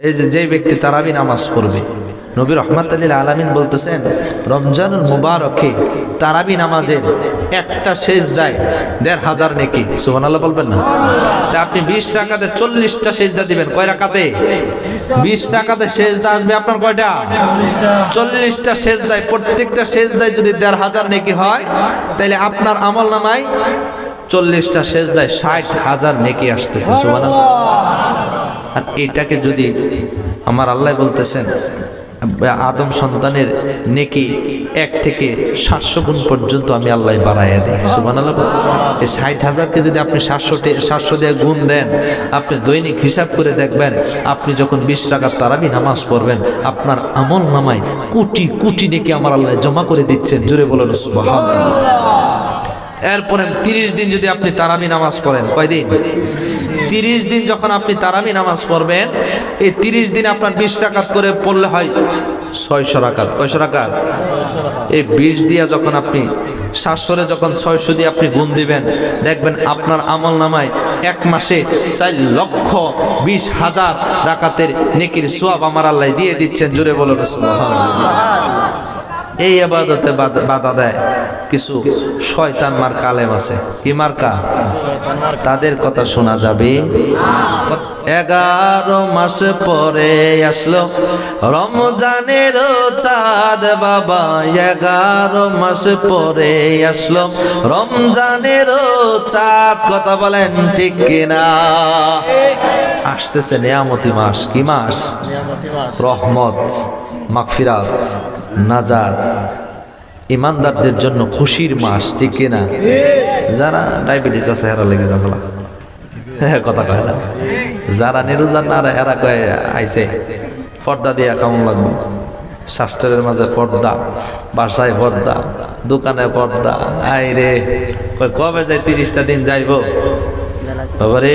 এই যে যে ব্যক্তি তারাবি নামাজ পড়বে, নবী রহমাত আলীল আলমিন বলতেছেন, রমজানুল মুবারকে তারাবি নামাজের একটা শেষ দেয় দেড় হাজার নেকি সুবান আল্লাহ বলবেন না? তা আপনি বিশ টাকাতে চল্লিশটা সেজদা দিবেন, কয় রাকাতে? বিশ টাকাতে সেজদা আসবে আপনার কয়টা? চল্লিশটা শেষ সেজদায়, প্রত্যেকটা শেষ সেজদায় যদি দেড় হাজার নেকি হয় তাহলে আপনার আমল নামায় চল্লিশটা শেষ সেজদায় ষাট হাজার নেকি আসতেছে সুবান আর এটাকে যদি আমার আল্লাহ বলতেছেন আদম সন্তানের নেকি এক থেকে সাতশো গুণ পর্যন্ত আমি আল্লাহ বাড়াইয়া দিই। সুবান ষাট হাজারকে যদি আপনি সাতশো সাতশো দিয়ে গুণ দেন, আপনি দৈনিক হিসাব করে দেখবেন, আপনি যখন বিশ টাকার তারাবি নামাজ পড়বেন, আপনার আমল নামায় কোটি কোটি নেকি আমার আল্লাহ জমা করে দিচ্ছেন। জুড়ে বলেন সুবাহ এরপরে তিরিশ দিন যদি আপনি তারাবি নামাজ পড়েন কয়দিন তিরিশ দিন যখন আপনি তারাবি নামাজ পড়বেন, এই তিরিশ দিন আপনার বিশ রাকাত করে পড়লে হয় ছয়শো রাকাত। কয়শো রাকাত? এই বিশ দিয়া যখন আপনি সাতশোরে যখন ছয়শো দিয়ে আপনি গুণ দিবেন, দেখবেন আপনার আমল নামায় এক মাসে চার লক্ষ বিশ হাজার রাকাতের নেকির সোয়াব আমার আল্লাহ দিয়ে দিচ্ছেন। জুড়ে বলো এই আবাদতে বাধা- দেয়। কিছু শয়তান মার কালেম আছে। কি মার্কা তাদের কথা শোনা যাবে। এগারো মাস পরে আসলো রমজানের চাঁদ বাবা। এগারো মাস পরে আসলো রমজানের চাঁদ। কথা বলেন ঠিক কিনা? আসতেছে নেয়ামতি মাস। কি মাস? রহমত মাগফিরাত নাজাত। ইমানদারদের জন্য খুশির মাস ঠিক কিনা যারা ডায়াবেটিস আছে হেরা লেগে যাবে হ্যাঁ কথা কয় না। যারা নিরুজান না এরা কয়ে আইসে পর্দা দিয়ে কেমন লাগবে? শাস্ত্রের মাঝে পর্দা বাসায় পর্দা দোকানে পর্দা। আই রে কবে যায় তিরিশটা দিন যাইব? বাবারে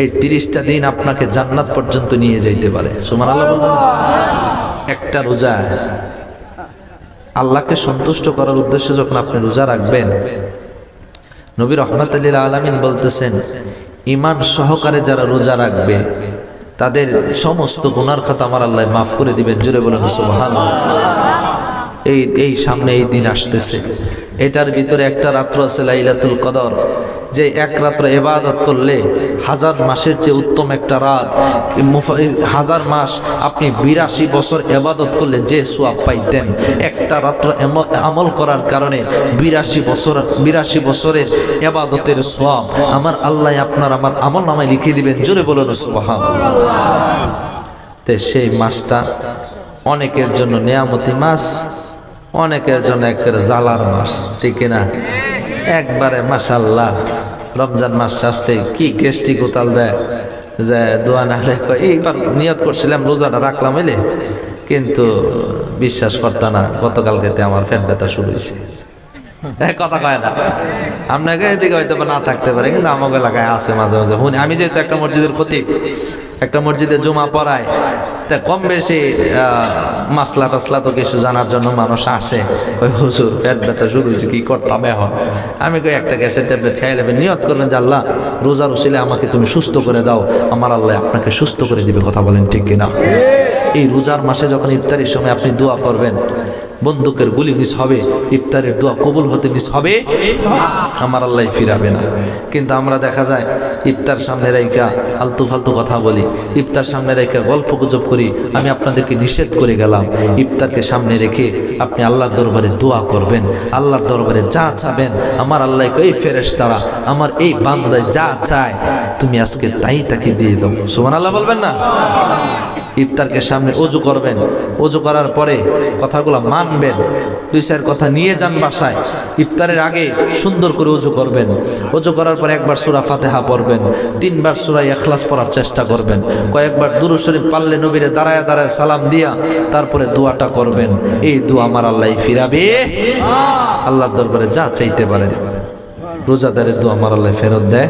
এই তিরিশটা দিন আপনাকে জান্নাত পর্যন্ত নিয়ে যাইতে পারে। একটা রোজা। আল্লাহকে সন্তুষ্ট করার উদ্দেশ্যে যখন আপনি রোজা রাখবেন, নবী রহমত আলীল আলমিন বলতেছেন ইমান সহকারে যারা রোজা রাখবে, তাদের সমস্ত গুনার খাতা আমার আল্লাহ মাফ করে দিবেন। জুড়ে বলেন সুবহান এই এই সামনে এই দিন আসতেছে। এটার ভিতরে একটা রাত্র আছে লাইলাতুল কদর। যে এক রাত্র এবাদত করলে হাজার মাসের চেয়ে উত্তম একটা রাত। হাজার মাস আপনি বিরাশি বছর এবাদত করলে যে সোয়াব পাইতেন, একটা রাত্র আমল করার কারণে বিরাশি বছর বিরাশি বছরের এবাদতের সোয়াব আমার আল্লাহ আপনার আমার আমল নামায় লিখে দিবেন, জোরে বলুন সুবহান তে সেই মাসটা অনেকের জন্য নেয়ামতি মাস, অনেকের জন্য একের জালার মাস, ঠিক না একবারে মাসাল্লাহ রমজান মাস আসতে কি গেস্টি কোতাল দেয়? যে দোয়া না কয়, এইবার নিয়ত করছিলাম রোজাটা রাখলাম এলে কিন্তু বিশ্বাস করতাম না গতকালকেতে আমার ফ্যান ব্যথা শুরু হয়েছে কথা কয় না। আপনাকে এদিকে হয়তো না থাকতে পারে কিন্তু আমাকে আছে মাঝে মাঝে। আমি যেহেতু একটা মসজিদের ক্ষতি একটা মসজিদে জমা পড়ায় তা কম বেশি মাসলা টাসলা তো কিছু জানার জন্য মানুষ আসে। ওই হুজুর পেট ব্যথা শুরু হয়েছে, কি করতাম এখন? আমি কই, একটা গ্যাসের ট্যাবলেট খাই নেবেন নিয়ত করলেন যে, আল্লাহ, রোজার রসিলে আমাকে তুমি সুস্থ করে দাও, আমার আল্লাহ আপনাকে সুস্থ করে দিবে। কথা বলেন ঠিক কিনা? এই রোজার মাসে যখন ইফতারির সময় আপনি দোয়া করবেন, বন্দুকের গুলি মিস হবে, ইফতারের দোয়া কবুল হতে মিস হবে, আমার আল্লাহ ফিরাবে না। কিন্তু আমরা দেখা যায়, ইফতার সামনে রেখা আলতু ফালতু কথা বলি, ইফতার সামনে রেখে গল্প গুজব করি, আমি আপনাদেরকে নিষেধ করে গেলাম, ইফতারকে সামনে রেখে আপনি আল্লাহর দরবারে দোয়া করবেন, আল্লাহর দরবারে যা চাবেন, আমার আল্লাহ এই ফেরেশ তারা আমার এই বান্দায় যা চায়, তুমি আজকে তাই তাকে দিয়ে দাও। সুমান আল্লাহ বলবেন না? ইফতারকে সামনে অজু করবেন। অজু করার পরে কথাগুলো মানবেন। দুই চার কথা নিয়ে যান বাসায়। ইফতারের আগে সুন্দর করে অজু করবেন। অজু করার পর একবার সুরা ফাতেহা পড়বেন। তিনবার সুরা এখলাস পড়ার চেষ্টা করবেন। কয়েকবার দুরু শরীফ পাল্লে নবীরে দাঁড়ায় দাঁড়ায় সালাম দিয়া তারপরে দোয়াটা করবেন। এই দোয়া আমার আল্লাহ ফিরাবে। আল্লাহর দরবারে যা চাইতে পারেন। রোজাদারের দোয়া আমার আল্লাহ ফেরত দেয়।